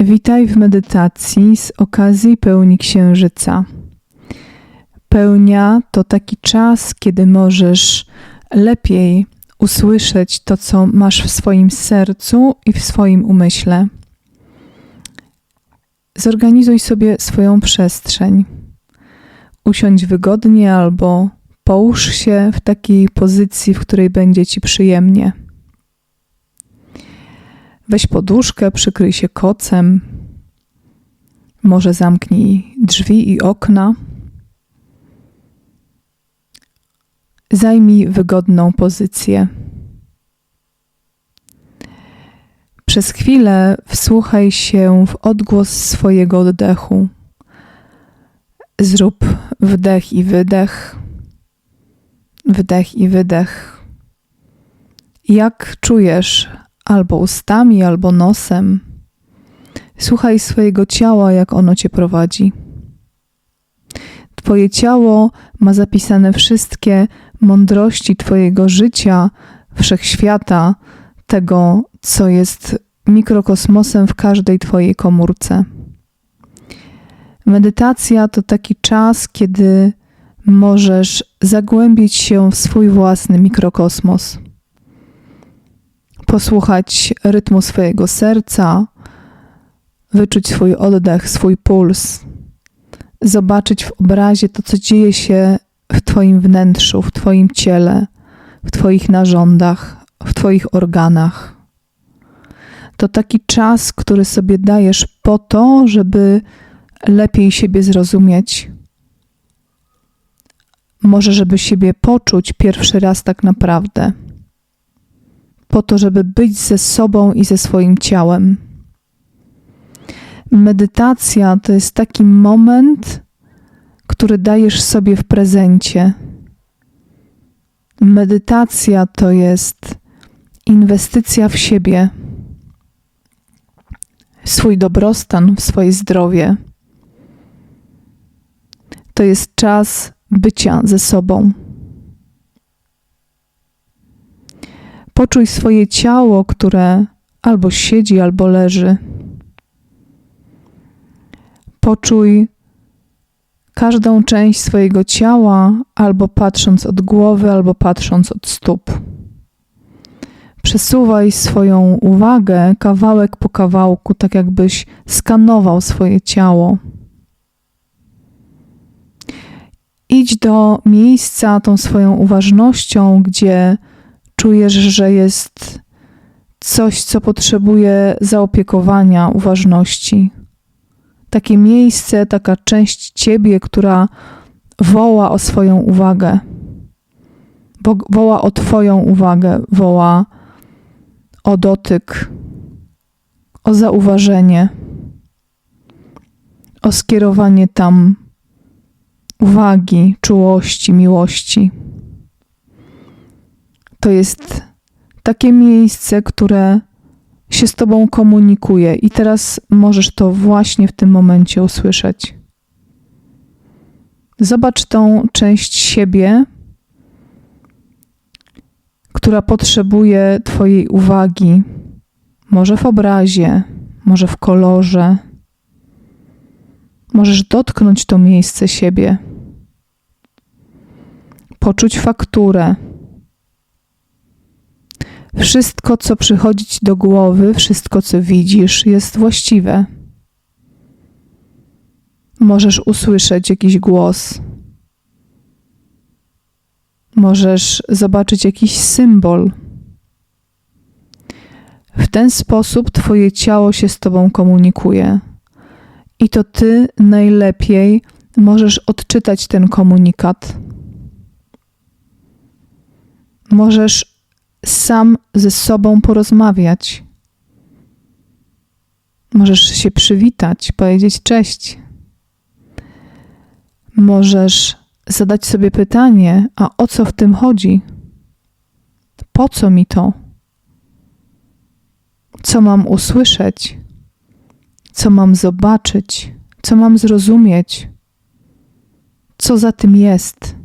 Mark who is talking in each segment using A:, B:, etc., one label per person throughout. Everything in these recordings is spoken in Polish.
A: Witaj w medytacji z okazji pełni księżyca. Pełnia to taki czas, kiedy możesz lepiej usłyszeć to, co masz w swoim sercu i w swoim umyśle. Zorganizuj sobie swoją przestrzeń. Usiądź wygodnie albo połóż się w takiej pozycji, w której będzie ci przyjemnie. Weź poduszkę, przykryj się kocem. Może zamknij drzwi i okna. Zajmij wygodną pozycję. Przez chwilę wsłuchaj się w odgłos swojego oddechu. Zrób wdech i wydech, wdech i wydech. Jak czujesz albo ustami, albo nosem. Słuchaj swojego ciała, jak ono cię prowadzi. Twoje ciało ma zapisane wszystkie mądrości Twojego życia, wszechświata, tego, co jest mikrokosmosem w każdej Twojej komórce. Medytacja to taki czas, kiedy możesz zagłębić się w swój własny mikrokosmos posłuchać rytmu swojego serca, wyczuć swój oddech, swój puls, zobaczyć w obrazie to, co dzieje się w Twoim wnętrzu, w Twoim ciele, w Twoich narządach, w Twoich organach. To taki czas, który sobie dajesz po to, żeby lepiej siebie zrozumieć. Może, żeby siebie poczuć pierwszy raz tak naprawdę po to, żeby być ze sobą i ze swoim ciałem. Medytacja to jest taki moment, który dajesz sobie w prezencie. Medytacja to jest inwestycja w siebie, w swój dobrostan, w swoje zdrowie. To jest czas bycia ze sobą. Poczuj swoje ciało, które albo siedzi, albo leży. Poczuj każdą część swojego ciała, albo patrząc od głowy, albo patrząc od stóp. Przesuwaj swoją uwagę kawałek po kawałku, tak jakbyś skanował swoje ciało. Idź do miejsca tą swoją uważnością, gdzie czujesz, że jest coś, co potrzebuje zaopiekowania, uważności. Takie miejsce, taka część ciebie, która woła o swoją uwagę, bo woła o Twoją uwagę, woła o dotyk, o zauważenie, o skierowanie tam uwagi, czułości, miłości to jest takie miejsce, które się z Tobą komunikuje, i teraz możesz to właśnie w tym momencie usłyszeć. Zobacz tą część siebie, która potrzebuje Twojej uwagi, może w obrazie, może w kolorze. Możesz dotknąć to miejsce siebie, poczuć fakturę wszystko, co przychodzi ci do głowy, wszystko, co widzisz, jest właściwe. Możesz usłyszeć jakiś głos. Możesz zobaczyć jakiś symbol. W ten sposób Twoje ciało się z Tobą komunikuje. I to Ty najlepiej możesz odczytać ten komunikat. Możesz sam ze sobą porozmawiać. Możesz się przywitać, powiedzieć cześć. Możesz zadać sobie pytanie: a o co w tym chodzi? Po co mi to? Co mam usłyszeć? Co mam zobaczyć? Co mam zrozumieć? Co za tym jest?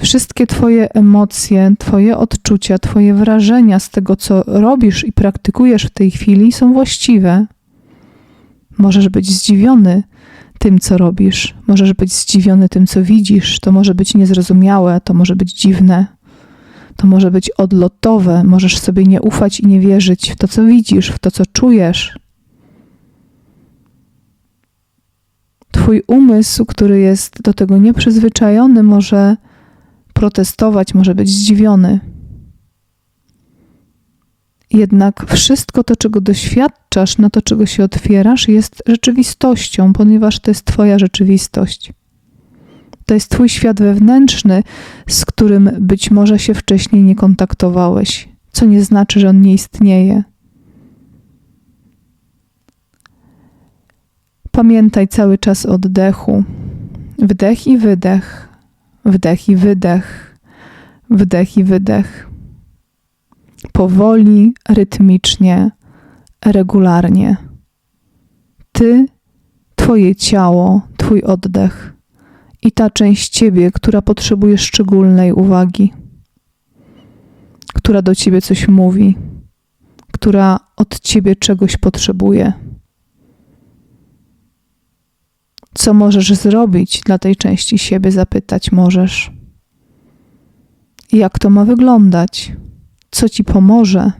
A: Wszystkie Twoje emocje, Twoje odczucia, Twoje wrażenia z tego, co robisz i praktykujesz w tej chwili, są właściwe. Możesz być zdziwiony tym, co robisz, możesz być zdziwiony tym, co widzisz. To może być niezrozumiałe, to może być dziwne, to może być odlotowe. Możesz sobie nie ufać i nie wierzyć w to, co widzisz, w to, co czujesz. Twój umysł, który jest do tego nieprzyzwyczajony, może protestować, może być zdziwiony. Jednak wszystko to, czego doświadczasz, na to, czego się otwierasz, jest rzeczywistością, ponieważ to jest Twoja rzeczywistość. To jest Twój świat wewnętrzny, z którym być może się wcześniej nie kontaktowałeś, co nie znaczy, że on nie istnieje. Pamiętaj cały czas oddechu. Wdech i wydech, wdech i wydech, wdech i wydech. Powoli, rytmicznie, regularnie. Ty, Twoje ciało, Twój oddech i ta część Ciebie, która potrzebuje szczególnej uwagi, która do Ciebie coś mówi, która od Ciebie czegoś potrzebuje. Co możesz zrobić dla tej części siebie, zapytać możesz. Jak to ma wyglądać? Co ci pomoże?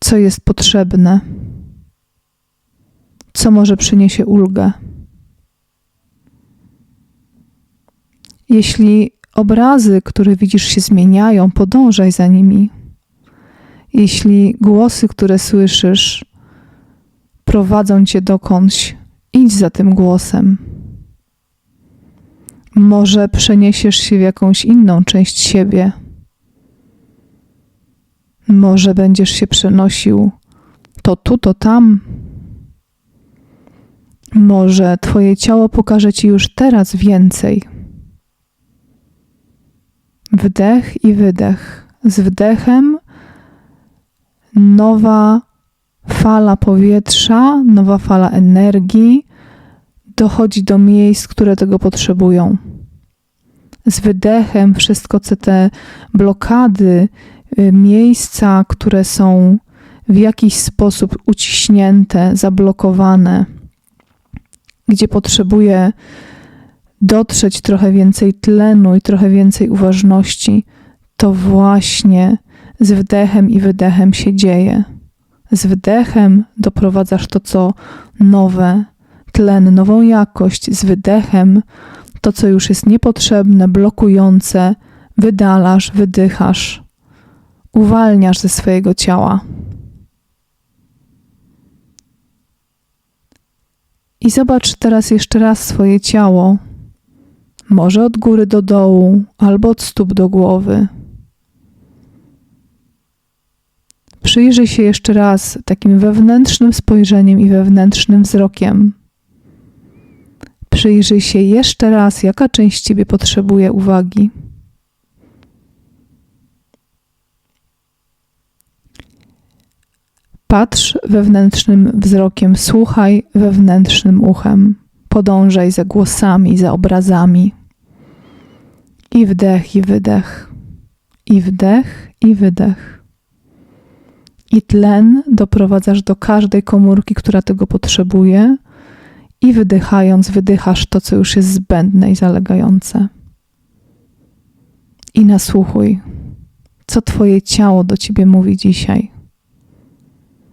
A: Co jest potrzebne? Co może przyniesie ulgę? Jeśli obrazy, które widzisz, się zmieniają, podążaj za nimi. Jeśli głosy, które słyszysz, prowadzą cię dokądś, idź za tym głosem. Może przeniesiesz się w jakąś inną część siebie. Może będziesz się przenosił to tu, to tam. Może Twoje ciało pokaże Ci już teraz więcej. Wdech i wydech. Z wdechem nowa fala powietrza, nowa fala energii dochodzi do miejsc, które tego potrzebują. Z wydechem wszystko, co te blokady, y, miejsca, które są w jakiś sposób uciśnięte, zablokowane, gdzie potrzebuje dotrzeć trochę więcej tlenu i trochę więcej uważności, to właśnie z wdechem i wydechem się dzieje. Z wdechem doprowadzasz to, co nowe, tlen, nową jakość. Z wydechem to, co już jest niepotrzebne, blokujące, wydalasz, wydychasz, uwalniasz ze swojego ciała. I zobacz teraz jeszcze raz swoje ciało, może od góry do dołu, albo od stóp do głowy. Przyjrzyj się jeszcze raz takim wewnętrznym spojrzeniem i wewnętrznym wzrokiem. Przyjrzyj się jeszcze raz, jaka część Ciebie potrzebuje uwagi. Patrz wewnętrznym wzrokiem, słuchaj wewnętrznym uchem, podążaj za głosami, za obrazami. I wdech, i wydech, i wdech, i wydech i tlen doprowadzasz do każdej komórki, która tego potrzebuje, i wydychając, wydychasz to, co już jest zbędne i zalegające. I nasłuchuj, co Twoje ciało do Ciebie mówi dzisiaj.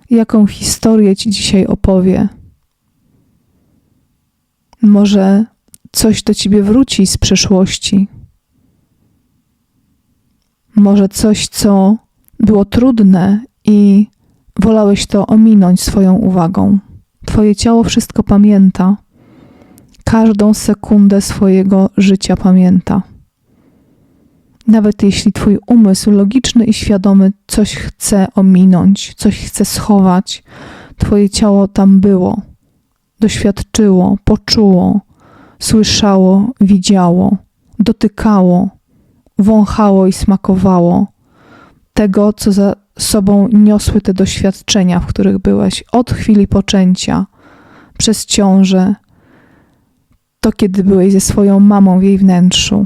A: Jaką historię Ci dzisiaj opowie. Może coś do Ciebie wróci z przeszłości. Może coś, co było trudne i wolałeś to ominąć swoją uwagą. Twoje ciało wszystko pamięta, każdą sekundę swojego życia pamięta. Nawet jeśli Twój umysł logiczny i świadomy coś chce ominąć, coś chce schować, Twoje ciało tam było, doświadczyło, poczuło, słyszało, widziało, dotykało, wąchało i smakowało tego, co za sobą niosły te doświadczenia, w których byłeś od chwili poczęcia, przez ciążę, to, kiedy byłeś ze swoją mamą w jej wnętrzu.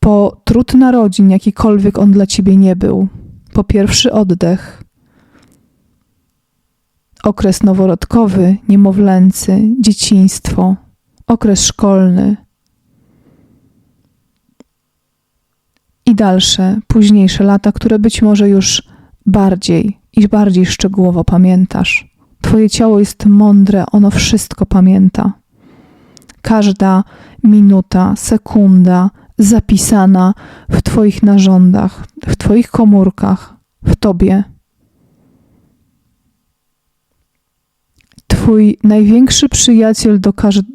A: Po trud narodzin, jakikolwiek on dla ciebie nie był, po pierwszy oddech, okres noworodkowy, niemowlęcy, dzieciństwo, okres szkolny i dalsze, późniejsze lata, które być może już bardziej i bardziej szczegółowo pamiętasz. Twoje ciało jest mądre, ono wszystko pamięta. Każda minuta, sekunda zapisana w Twoich narządach, w Twoich komórkach, w Tobie. Twój największy przyjaciel do,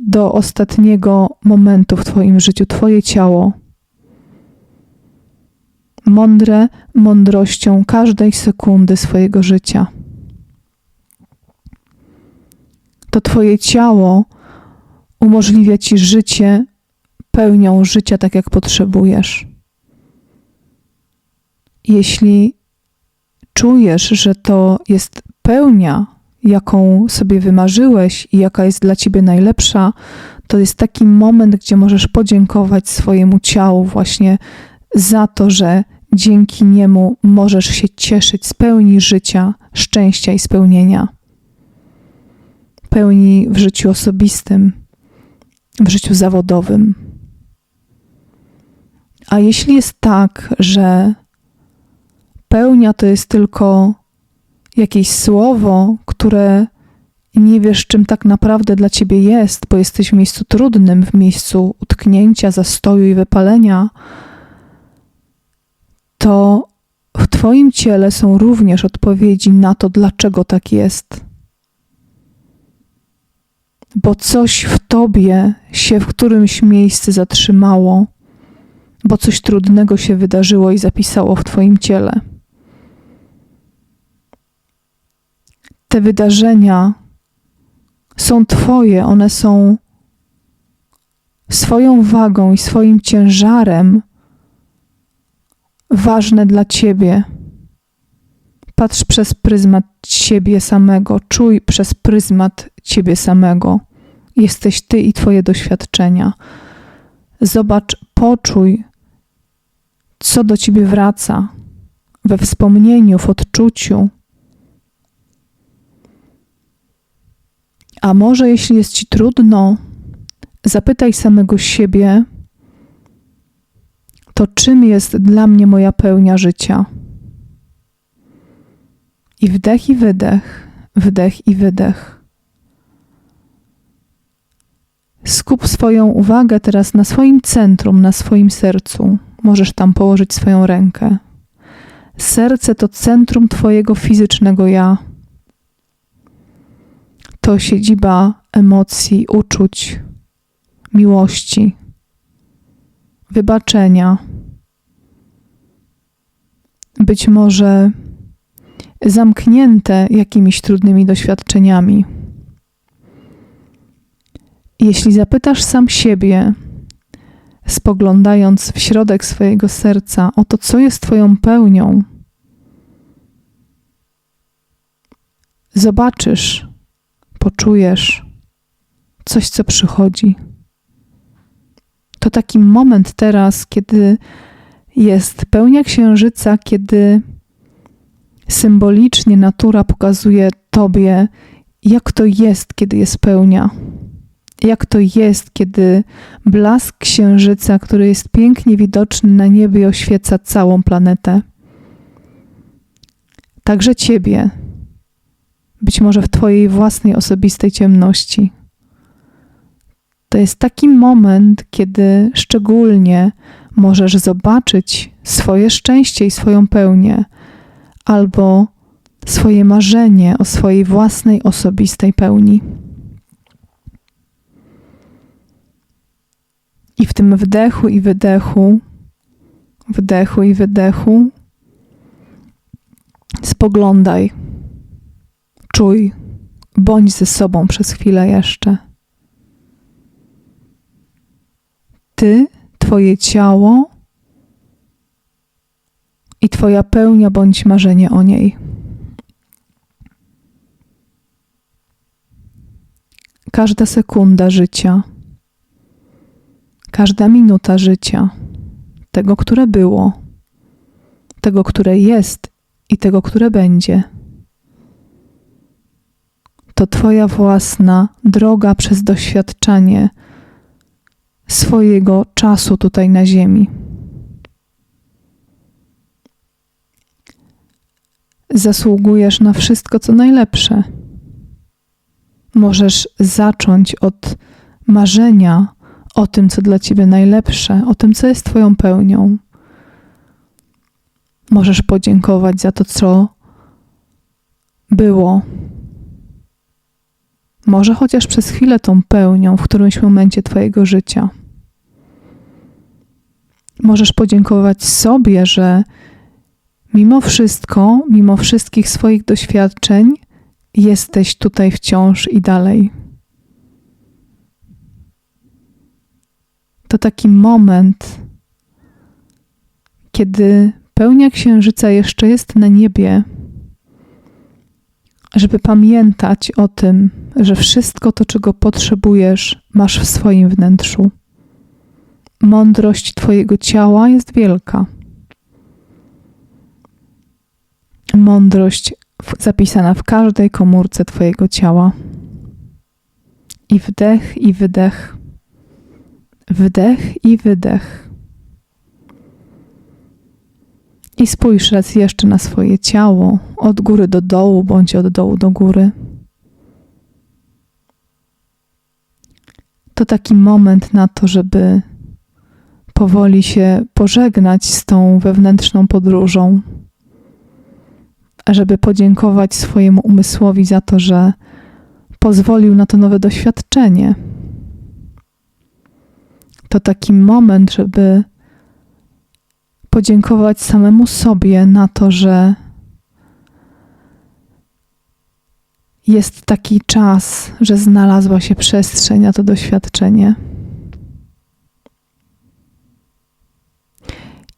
A: do ostatniego momentu w Twoim życiu, Twoje ciało. Mądre mądrością każdej sekundy swojego życia. To Twoje ciało umożliwia Ci życie pełnią życia tak, jak potrzebujesz. Jeśli czujesz, że to jest pełnia, jaką sobie wymarzyłeś i jaka jest dla ciebie najlepsza, to jest taki moment, gdzie możesz podziękować swojemu ciału właśnie za to, że dzięki niemu możesz się cieszyć z pełni życia, szczęścia i spełnienia. Pełni w życiu osobistym, w życiu zawodowym. A jeśli jest tak, że pełnia to jest tylko jakieś słowo, które nie wiesz, czym tak naprawdę dla ciebie jest, bo jesteś w miejscu trudnym, w miejscu utknięcia, zastoju i wypalenia, to w Twoim ciele są również odpowiedzi na to, dlaczego tak jest. Bo coś w Tobie się w którymś miejscu zatrzymało, bo coś trudnego się wydarzyło i zapisało w Twoim ciele. te wydarzenia są Twoje, one są swoją wagą i swoim ciężarem ważne dla Ciebie. Patrz przez pryzmat siebie samego, czuj przez pryzmat Ciebie samego. Jesteś Ty i Twoje doświadczenia. Zobacz, poczuj, co do Ciebie wraca we wspomnieniu, w odczuciu A może jeśli jest ci trudno, zapytaj samego siebie, to czym jest dla mnie moja pełnia życia? I wdech i wydech, wdech i wydech. Skup swoją uwagę teraz na swoim centrum, na swoim sercu. Możesz tam położyć swoją rękę. Serce to centrum Twojego fizycznego ja to siedziba emocji, uczuć, miłości, wybaczenia. Być może zamknięte jakimiś trudnymi doświadczeniami. Jeśli zapytasz sam siebie, spoglądając w środek swojego serca, o to, co jest Twoją pełnią, zobaczysz, poczujesz coś, co przychodzi. To taki moment teraz, kiedy jest pełnia księżyca, kiedy symbolicznie natura pokazuje Tobie, jak to jest, kiedy jest pełnia. Jak to jest, kiedy blask księżyca, który jest pięknie widoczny na niebie, oświeca całą planetę. Także Ciebie, być może w Twojej własnej osobistej ciemności. To jest taki moment, kiedy szczególnie możesz zobaczyć swoje szczęście i swoją pełnię, albo swoje marzenie o swojej własnej osobistej pełni. I w tym wdechu i wydechu, wdechu i wydechu, spoglądaj Czuj, bądź ze sobą przez chwilę jeszcze. Ty, Twoje ciało i Twoja pełnia bądź marzenie o niej. każda sekunda życia, każda minuta życia, tego, które było, tego, które jest i tego, które będzie. To Twoja własna droga przez doświadczanie swojego czasu tutaj na Ziemi. Zasługujesz na wszystko, co najlepsze. Możesz zacząć od marzenia o tym, co dla Ciebie najlepsze, o tym, co jest Twoją pełnią. Możesz podziękować za to, co było. Może chociaż przez chwilę tą pełnią w którymś momencie Twojego życia. Możesz podziękować sobie, że mimo wszystko, mimo wszystkich swoich doświadczeń, jesteś tutaj wciąż i dalej. To taki moment, kiedy pełnia księżyca jeszcze jest na niebie, żeby pamiętać o tym, że wszystko to, czego potrzebujesz, masz w swoim wnętrzu. Mądrość Twojego ciała jest wielka. Mądrość zapisana w każdej komórce Twojego ciała. I wdech, i wydech. Wdech i wydech. I spójrz raz jeszcze na swoje ciało, od góry do dołu, bądź od dołu do góry. To taki moment na to, żeby powoli się pożegnać z tą wewnętrzną podróżą żeby podziękować swojemu umysłowi za to, że pozwolił na to nowe doświadczenie. To taki moment, żeby podziękować samemu sobie na to, że jest taki czas, że znalazła się przestrzeń na to doświadczenie.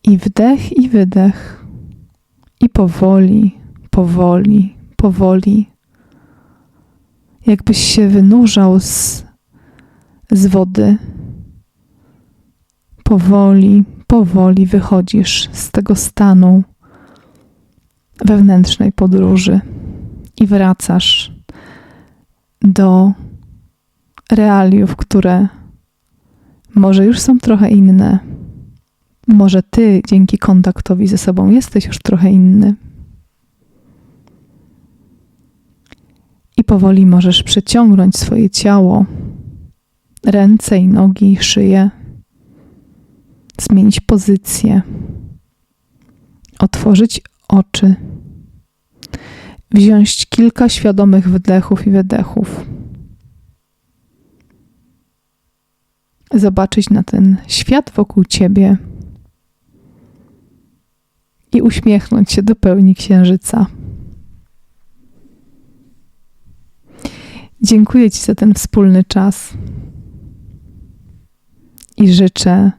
A: I wdech, i wydech, i powoli powoli, powoli, jakbyś się wynurzał z, z wody. Powoli, powoli wychodzisz z tego stanu wewnętrznej podróży i wracasz do realiów, które może już są trochę inne. Może ty dzięki kontaktowi ze sobą jesteś już trochę inny. i powoli możesz przeciągnąć swoje ciało, ręce i nogi, szyję, zmienić pozycję, otworzyć oczy, wziąć kilka świadomych wdechów i wydechów. Zobaczyć na ten świat wokół ciebie i uśmiechnąć się do pełni księżyca. Dziękuję Ci za ten wspólny czas i życzę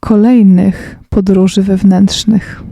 A: kolejnych podróży wewnętrznych.